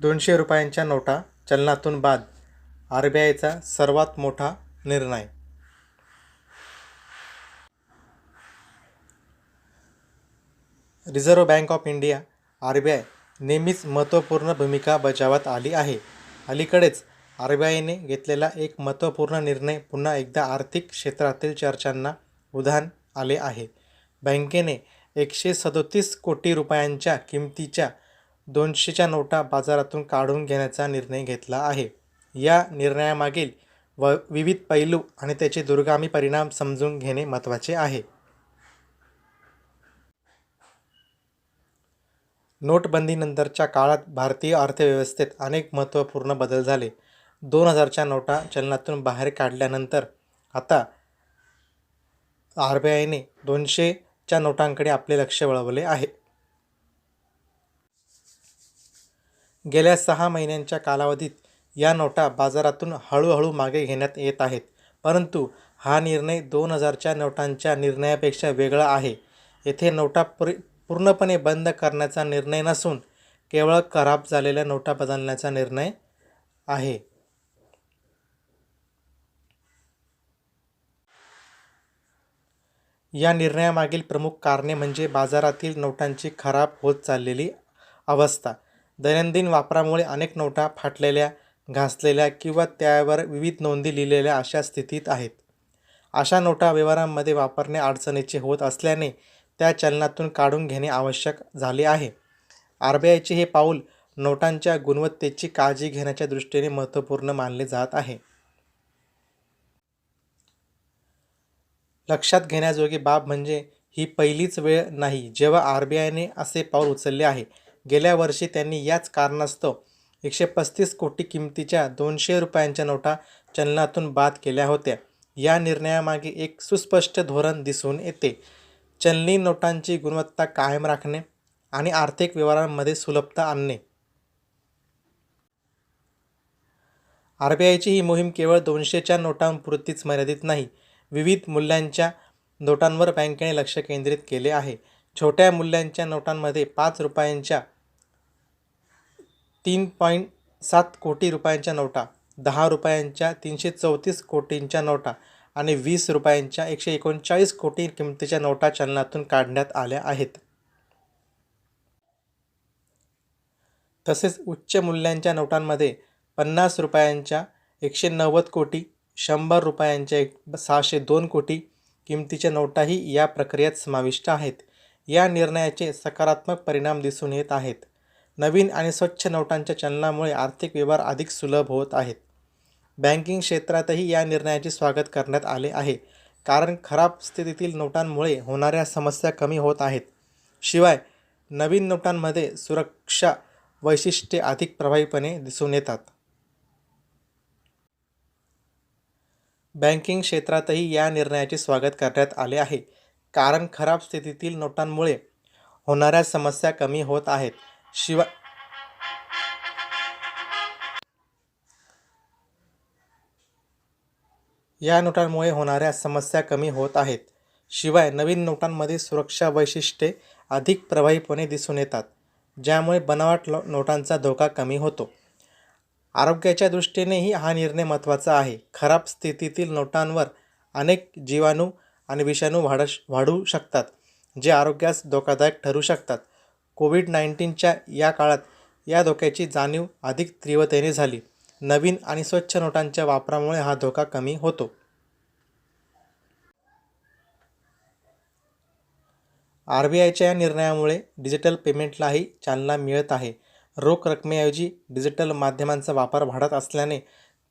दोनशे रुपयांच्या नोटा चलनातून बाद आर बी आयचा सर्वात मोठा निर्णय. Reserve Bank of India R B I नेहमीच महत्त्वपूर्ण भूमिका बजावत आली आहे. अलीकडेच आर बी आयने घेतलेला एक महत्त्वपूर्ण निर्णय पुन्हा एकदा आर्थिक क्षेत्रातील चर्चांना उधाण आले आहे. बँकेने एकशे सदोतीस कोटी रुपयांच्या किमतीच्या दोनशेच्या नोटा बाजारातून काढून घेण्याचा निर्णय घेतला आहे. या निर्णयामागील व विविध पैलू आणि त्याचे दूरगामी परिणाम समजून घेणे महत्त्वाचे आहे. नोटबंदीनंतरच्या काळात भारतीय अर्थव्यवस्थेत अनेक महत्त्वपूर्ण बदल झाले. दोन हजारच्या नोटा चलनातून बाहेर काढल्यानंतर आता आर बी आयने दोनशेच्या नोटांकडे आपले लक्ष वळवले आहे. गेल्या सहा महिन्यांच्या कालावधीत या नोटा बाजारातून हळूहळू मागे घेण्यात येत आहेत. परंतु हा निर्णय दोन हजारच्या नोटांच्या निर्णयापेक्षा वेगळा आहे. येथे नोटा पुरी पूर्णपणे बंद करण्याचा निर्णय नसून केवळ खराब झालेल्या नोटा बदलण्याचा निर्णय आहे. या निर्णयामागील प्रमुख कारणे म्हणजे बाजारातील नोटांची खराब होत चाललेली अवस्था. दैनंदिन वापरामुळे अनेक नोटा फाटलेल्या घासलेल्या किंवा त्यावर विविध नोंदी लिहिलेल्या अशा स्थितीत आहेत. अशा नोटा व्यवहारांमध्ये वापरणे अडचणीचे होत असल्याने त्या चलनातून काढून घेणे आवश्यक झाले आहे. आर बी आयचे हे पाऊल नोटांच्या गुणवत्तेची काळजी घेण्याच्या दृष्टीने महत्त्वपूर्ण मानले जात आहे. लक्षात घेण्याजोगी बाब म्हणजे ही पहिलीच वेळ नाही जेव्हा आर बी आयने असे पाऊल उचलले आहे. गेल्या वर्षी त्यांनी याच कारणास्तव एकशे पस्तीस कोटी किमतीच्या दोनशे रुपयांच्या नोटा चलनातून बाद केल्या होत्या. या निर्णयामागे एक सुस्पष्ट धोरण दिसून येते. चलनी नोटांची गुणवत्ता कायम राखणे आणि आर्थिक व्यवहारांमध्ये सुलभता आणणे. आर बी आयची ही मोहीम केवळ दोनशेच्या नोटांपुरतीच मर्यादित नाही विविध मूल्यांच्या नोटांवर बँकेने लक्ष केंद्रित केले आहे. छोट्या मूल्यांच्या नोटांमध्ये पाच रुपयांच्या तीन पॉईंट सात कोटी रुपयांच्या नोटा दहा रुपयांच्या तीनशे चौतीस कोटींच्या नोटा आणि वीस रुपयांच्या एकशे एकोणचाळीस कोटी किमतीच्या नोटा चलनातून काढण्यात आल्या आहेत. तसेच उच्च मूल्यांच्या नोटांमध्ये पन्नास रुपयांच्या एकशे नव्वद कोटी शंभर रुपयांच्या एक सहाशे दोन कोटी किमतीच्या नोटाही या प्रक्रियेत समाविष्ट आहेत. या निर्णयाचे सकारात्मक परिणाम दिसून येत आहेत. नवीन आणि स्वच्छ नोटांच्या चलनामुळे आर्थिक व्यवहार अधिक सुलभ होत आहेत. बँकिंग क्षेत्रातही या निर्णयाचे स्वागत करण्यात आले आहे. कारण खराब स्थितीतील नोटांमुळे होणाऱ्या समस्या कमी होत आहेत. शिवाय नवीन नोटांमध्ये सुरक्षा वैशिष्ट्ये अधिक प्रभावीपणे दिसून येतात. बँकिंग क्षेत्रातही या निर्णयाचे स्वागत करण्यात आले आहे. कारण खराब स्थितीतील नोटांमुळे होणाऱ्या समस्या कमी होत आहेत. शिवाय या नोटांमुळे होणाऱ्या समस्या कमी होत आहेत. शिवाय नवीन नोटांमध्ये सुरक्षा वैशिष्ट्ये अधिक प्रभावीपणे दिसून येतात ज्यामुळे बनावट लो नोटांचा धोका कमी होतो. आरोग्याच्या दृष्टीनेही हा निर्णय महत्त्वाचा आहे. खराब स्थितीतील नोटांवर अनेक जीवाणू आणि विषाणू वाढ वाढू शकतात जे आरोग्यास धोकादायक ठरू शकतात. कोविड नाईन्टीनच्या या काळात या धोक्याची जाणीव अधिक तीव्रतेने झाली. नवीन आणि स्वच्छ नोटांच्या वापरामुळे हा धोका कमी होतो. आर बी आयच्या या निर्णयामुळे डिजिटल पेमेंटलाही चालना मिळत आहे. रोख रकमेऐवजी डिजिटल माध्यमांचा वापर वाढत असल्याने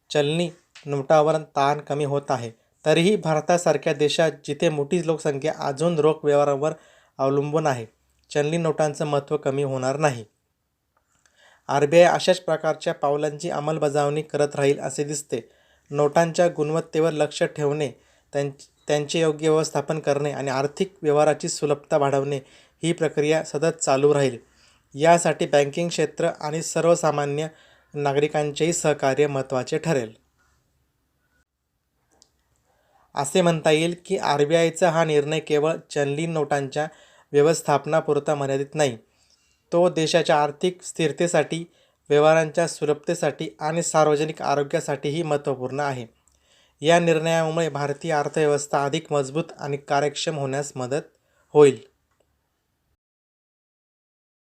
चलनी नोटावर ताण कमी होत आहे. तरीही भारतासारख्या देशात जिथे मोठी लोकसंख्या अजून रोख व्यवहारावर अवलंबून आहे. चलनी नोटांचं महत्त्व कमी होणार नाही. आर बी आय अशाच प्रकारच्या पावलांची अंमलबजावणी करत राहील असे दिसते. नोटांच्या गुणवत्तेवर लक्ष ठेवणे त्यां त्यांचे योग्य व्यवस्थापन करणे आणि आर्थिक व्यवहाराची सुलभता वाढवणे ही प्रक्रिया सतत चालू राहील. यासाठी बँकिंग क्षेत्र आणि सर्वसामान्य नागरिकांचेही सहकार्य महत्त्वाचे ठरेल. असे म्हणता येईल की आर बी आयचा हा निर्णय केवळ चलनी नोटांच्या व्यवस्थापनापुरता मर्यादित नाही. तो देशाच्या आर्थिक स्थिरतेसाठी व्यवहारांच्या सुलभतेसाठी आणि सार्वजनिक आरोग्यासाठीही महत्त्वपूर्ण आहे. या निर्णयामुळे भारतीय अर्थव्यवस्था अधिक मजबूत आणि कार्यक्षम होण्यास मदत होईल.